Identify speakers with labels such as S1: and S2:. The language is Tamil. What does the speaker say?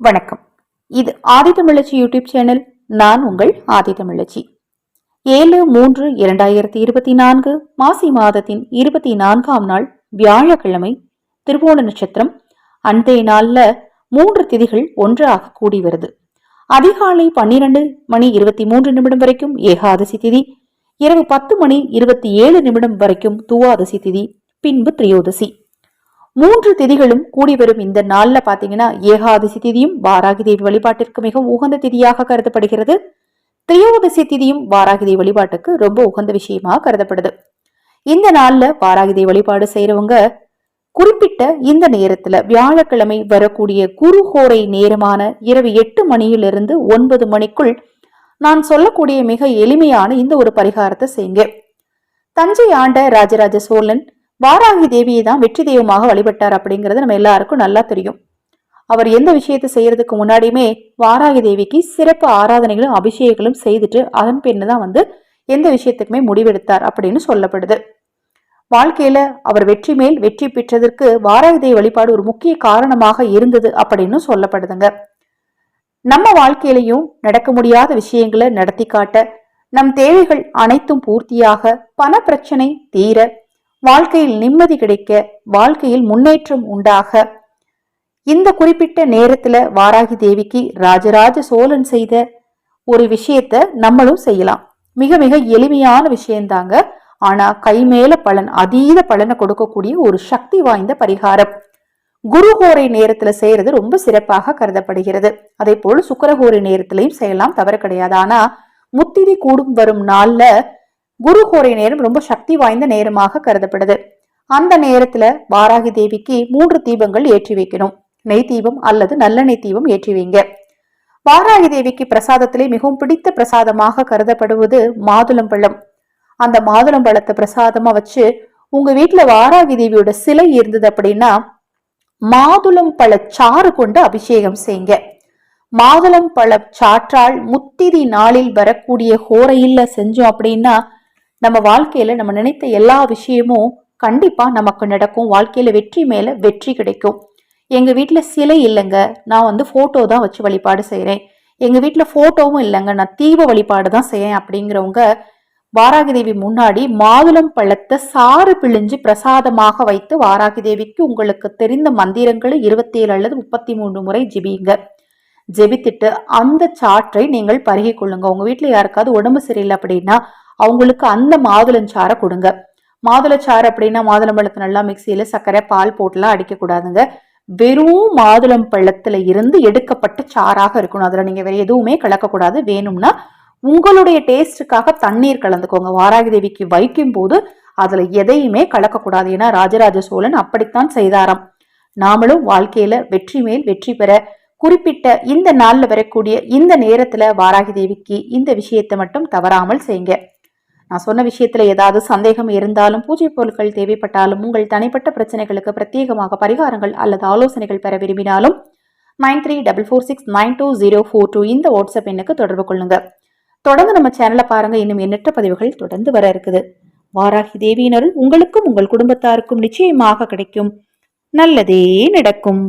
S1: வணக்கம். இது ஆதித்தமிழச்சி யூடியூப் சேனல். நான் உங்கள் ஆதித்தமிழச்சி ஏழு மூன்று இரண்டாயிரத்தி இருபத்தி நான்கு மாசி மாதத்தின் இருபத்தி நான்காம் நாள் வியாழக்கிழமை திருவோண நட்சத்திரம். அன்றைய நாளில் மூன்று திதிகள் ஒன்றாக கூடி வருது. அதிகாலை பன்னிரண்டு மணி இருபத்தி மூன்று நிமிடம் வரைக்கும் ஏகாதசி திதி இரவு பத்து மணி இருபத்தி ஏழு நிமிடம் வரைக்கும் துவாதசி திதி பின்பு திரியோதசி. மூன்று திதிகளும் கூடி வரும் இந்த நாளில் பார்த்தீங்கன்னா ஏகாதசி திதியும் வாராகி தேவி வழிபாட்டிற்கு மிகவும் உகந்த திதியாக கருதப்படுகிறது. திரையோதசி திதியும் வாராகி தேவி வழிபாட்டுக்கு ரொம்ப உகந்த விஷயமா கருதப்படுது. இந்த நாளில் வாராகி தேவி வழிபாடு செய்கிறவங்க குறிப்பிட்ட இந்த நேரத்துல வியாழக்கிழமை வரக்கூடிய குருஹோரை நேரமான இரவு எட்டு மணியிலிருந்து ஒன்பது மணிக்குள் நான் சொல்லக்கூடிய மிக எளிமையான இந்த ஒரு பரிகாரத்தை செய்யுங்க. தஞ்சை ஆண்ட ராஜராஜ சோழன் வாராகி தேவியை தான் வெற்றி தெய்வமாக வழிபட்டார் அப்படிங்கிறது நம்ம எல்லாருக்கும் நல்லா தெரியும். அவர் எந்த விஷயத்தை செய்யறதுக்கு முன்னாடியுமே வாராகி தேவிக்கு சிறப்பு ஆராதனைகளும் அபிஷேகங்களும் செய்துட்டு அதன் பின்னு தான் வந்து எந்த விஷயத்துக்குமே முடிவெடுத்தார் அப்படின்னு சொல்லப்படுது. வாழ்க்கையில அவர் வெற்றி மேல் வெற்றி பெற்றதற்கு வாராகி தேவி வழிபாடு ஒரு முக்கிய காரணமாக இருந்தது அப்படின்னு சொல்லப்படுதுங்க. நம்ம வாழ்க்கையிலையும் நடக்க முடியாத விஷயங்களை நடத்தி காட்ட நம் தேவைகள் அனைத்தும் பூர்த்தியாக பண பிரச்சனை தீர வாழ்க்கையில் நிம்மதி கிடைக்க வாழ்க்கையில் முன்னேற்றம் உண்டாக. இந்த குறிப்பிட்ட நேரத்துல வாராகி தேவிக்கு ராஜராஜ சோழன் செய்த ஒரு விஷயத்த நம்மளும் செய்யலாம். மிக மிக எளிமையான விஷயம்தாங்க ஆனா கைமேல பலன் அதீத பலனை கொடுக்கக்கூடிய ஒரு சக்தி வாய்ந்த பரிகாரம். குருஹோரை நேரத்துல செய்யறது ரொம்ப சிறப்பாக கருதப்படுகிறது. அதே போல் சுக்கரஹோரை நேரத்திலையும் செய்யலாம் தவறு கிடையாது. ஆனா முத்திதி கூடும் வரும் நாள்ல குருஹோரை நேரம் ரொம்ப சக்தி வாய்ந்த நேரமாக கருதப்படுது. அந்த நேரத்துல வாராகி தேவிக்கு மூன்று தீபங்கள் ஏற்றி வைக்கணும். நெய் தீபம் அல்லது நல்லெண்ணெய் தீபம் ஏற்றி வைங்க. வாராகி தேவிக்கு பிரசாதத்திலே மிகவும் பிடித்த பிரசாதமாக கருதப்படுவது மாதுளம்பழம் அந்த மாதுளம்பழத்தை பிரசாதமா வச்சு உங்க வீட்டுல வாராகி தேவியோட சிலை இருந்தது அப்படின்னா மாதுளம் பழ சாறு கொண்டு அபிஷேகம் செய்யுங்க. மாதுளம் பழ சாற்றால் முத்திரி நாளில் வரக்கூடிய ஹோரையில் செஞ்சோம் அப்படின்னா நம்ம வாழ்க்கையில நம்ம நினைத்த எல்லா விஷயமும் கண்டிப்பா நமக்கு நடக்கும். வாழ்க்கையில வெற்றி மேல வெற்றி கிடைக்கும். எங்க வீட்டுல சிலை இல்லைங்க. நான் வந்து போட்டோ தான் வச்சு வழிபாடு செய்யறேன் எங்க வீட்டுல போட்டோவும் இல்லைங்க. நான் தீப வழிபாடு தான் செய்யேன் அப்படிங்கிறவங்க வாராகி தேவி முன்னாடி மாதுளம் பழத்தை சாறு பிழிஞ்சு பிரசாதமாக வைத்து வாராகி தேவிக்கு உங்களுக்கு தெரிந்த மந்திரங்களை இருபத்தி ஏழு அல்லது முப்பத்தி மூன்று முறை ஜிபிங்க ஜெபித்துட்டு அந்த சாற்றை நீங்கள் பருகி கொள்ளுங்க. உங்க வீட்டுல யாருக்காவது உடம்பு சரியில்லை அப்படின்னா அவங்களுக்கு அந்த மாதுளஞ்சாரை கொடுங்க. மாதுளச்சாறு அப்படின்னா மாதுளம் பழத்தை நல்லா மிக்சியில சர்க்கரை பால் போட்டுலாம் அடிக்கக்கூடாதுங்க. வெறும் மாதுளம் பழத்துல இருந்து எடுக்கப்பட்ட சாராக இருக்கணும். அதுல நீங்க வேற எதுவுமே கலக்கக்கூடாது. வேணும்னா உங்களுடைய டேஸ்டுக்காக தண்ணீர் கலந்துக்கோங்க. வாராகி தேவிக்கு வைக்கும் போது அதுல எதையுமே கலக்கக்கூடாது. ஏன்னா ராஜராஜ சோழன் அப்படித்தான் செய்தாராம். நாமளும் வாழ்க்கையில வெற்றி மேல் வெற்றி பெற குறிப்பிட்ட இந்த நாள்ல வரக்கூடிய இந்த நேரத்துல வாராகி தேவிக்கு இந்த விஷயத்தை மட்டும் தவறாமல் செய்யுங்க. நான் சொன்ன விஷயத்தில் ஏதாவது சந்தேகம் இருந்தாலும் பூஜை பொருட்கள் தேவைப்பட்டாலும் உங்கள் தனிப்பட்ட பிரச்சனைகளுக்கு பிரத்யேகமாக பரிகாரங்கள் அல்லது ஆலோசனைகள் பெற விரும்பினாலும் nine three double four six nine two zero four two இந்த வாட்ஸ்அப் எண்ணுக்கு தொடர்பு கொள்ளுங்க. தொடர்ந்து நம்ம சேனலை பாருங்க. இன்னும் எண்ணற்ற பதிவுகள் தொடர்ந்து வர இருக்குது. வாராகி தேவியினருள் உங்களுக்கும் உங்கள் குடும்பத்தாருக்கும் நிச்சயமாக கிடைக்கும். நல்லதே நடக்கும்.